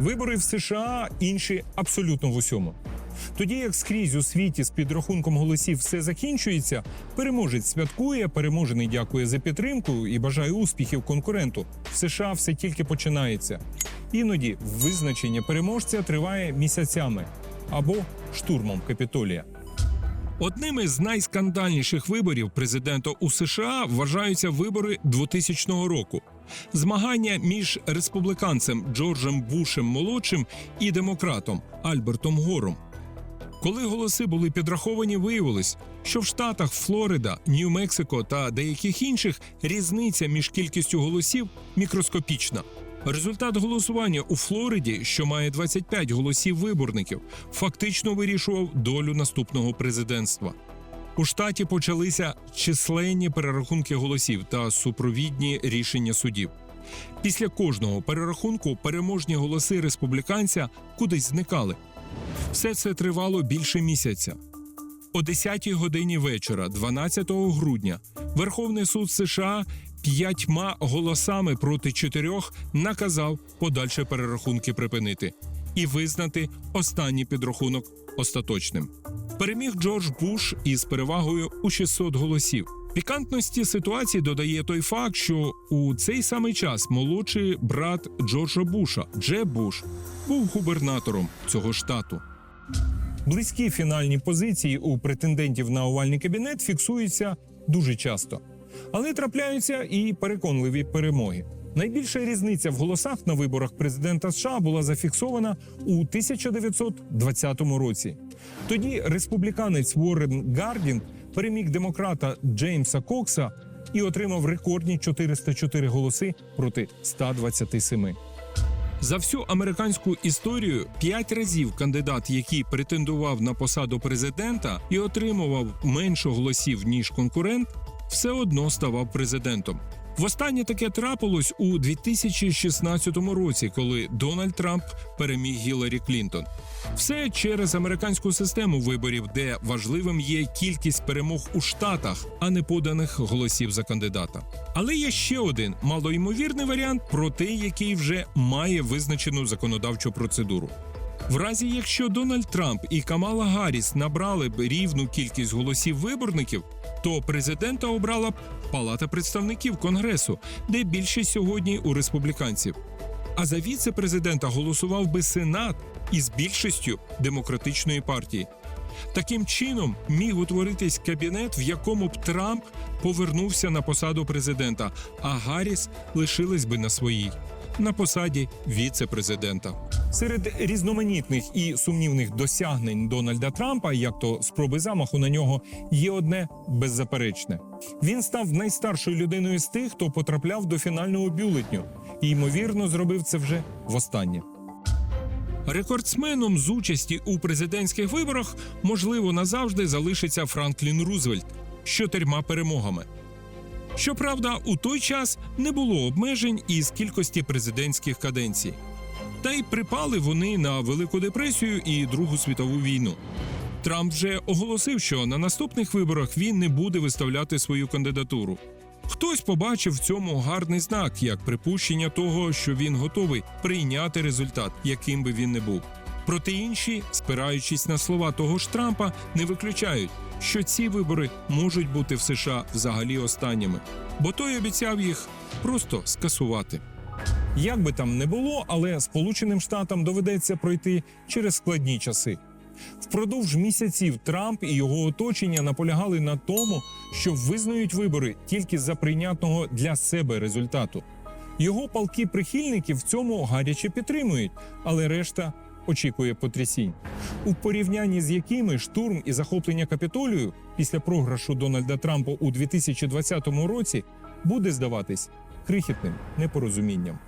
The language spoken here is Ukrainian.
Вибори в США інші абсолютно в усьому. Тоді як скрізь у світі з підрахунком голосів все закінчується, переможець святкує, переможений дякує за підтримку і бажає успіхів конкуренту. В США все тільки починається. Іноді визначення переможця триває місяцями або штурмом капітолія. Одними з найскандальніших виборів президента у США вважаються вибори 2000 року. Змагання між республіканцем Джорджем Бушем молодшим і демократом Альбертом Гором. Коли голоси були підраховані, виявилось, що в штатах Флорида, Нью-Мексико та деяких інших різниця між кількістю голосів мікроскопічна. Результат голосування у Флориді, що має 25 голосів виборників, фактично вирішував долю наступного президентства. У штаті почалися численні перерахунки голосів та супровідні рішення судів. Після кожного перерахунку переможні голоси республіканця кудись зникали. Все це тривало більше місяця. О 10-й годині вечора, 12 грудня, Верховний суд США п'ятьма голосами проти чотирьох наказав подальші перерахунки припинити і визнати останній підрахунок остаточним. Переміг Джордж Буш із перевагою у 600 голосів. Пікантності ситуації додає той факт, що у цей самий час молодший брат Джорджа Буша, Джеб Буш, був губернатором цього штату. Близькі фінальні позиції у претендентів на овальний кабінет фіксуються дуже часто, але трапляються і переконливі перемоги. Найбільша різниця в голосах на виборах президента США була зафіксована у 1920 році. Тоді республіканець Уоррен Гардін переміг демократа Джеймса Кокса і отримав рекордні 404 голоси проти 127. За всю американську історію п'ять разів кандидат, який претендував на посаду президента і отримував менше голосів ніж конкурент, все одно ставав президентом. Востаннє таке трапилось у 2016 році, коли Дональд Трамп переміг Гіларі Клінтон. Все через американську систему виборів, де важливим є кількість перемог у штатах, а не поданих голосів за кандидата. Але є ще один малоймовірний варіант про те, який вже має визначену законодавчу процедуру. В разі, якщо Дональд Трамп і Камала Гарріс набрали б рівну кількість голосів виборників, то президента обрала б Палата представників Конгресу, де більшість сьогодні у республіканців. А за віце-президента голосував би Сенат із більшістю демократичної партії. Таким чином міг утворитись кабінет, в якому б Трамп повернувся на посаду президента, а Гарріс лишилась би на своїй на посаді віце-президента. Серед різноманітних і сумнівних досягнень Дональда Трампа, як то спроби замаху на нього, є одне беззаперечне: він став найстаршою людиною з тих, хто потрапляв до фінального бюлетню, і ймовірно зробив це вже востаннє. Рекордсменом з участі у президентських виборах можливо назавжди залишиться Франклін Рузвельт з чотирма перемогами. Щоправда, у той час не було обмежень із кількості президентських каденцій. Та й припали вони на Велику депресію і Другу світову війну. Трамп вже оголосив, що на наступних виборах він не буде виставляти свою кандидатуру. Хтось побачив в цьому гарний знак, як припущення того, що він готовий прийняти результат, яким би він не був. Проте інші, спираючись на слова того ж Трампа, не виключають, що ці вибори можуть бути в США взагалі останніми, бо той обіцяв їх просто скасувати. Як би там не було, але Сполученим Штатам доведеться пройти через складні часи. Впродовж місяців Трамп і його оточення наполягали на тому, що визнають вибори тільки за прийнятного для себе результату. Його палки прихильники в цьому гаряче підтримують, але решта очікує потрясінь, у порівнянні з якими штурм і захоплення капітолію після програшу Дональда Трампа у 2020 році буде здаватись крихітним непорозумінням.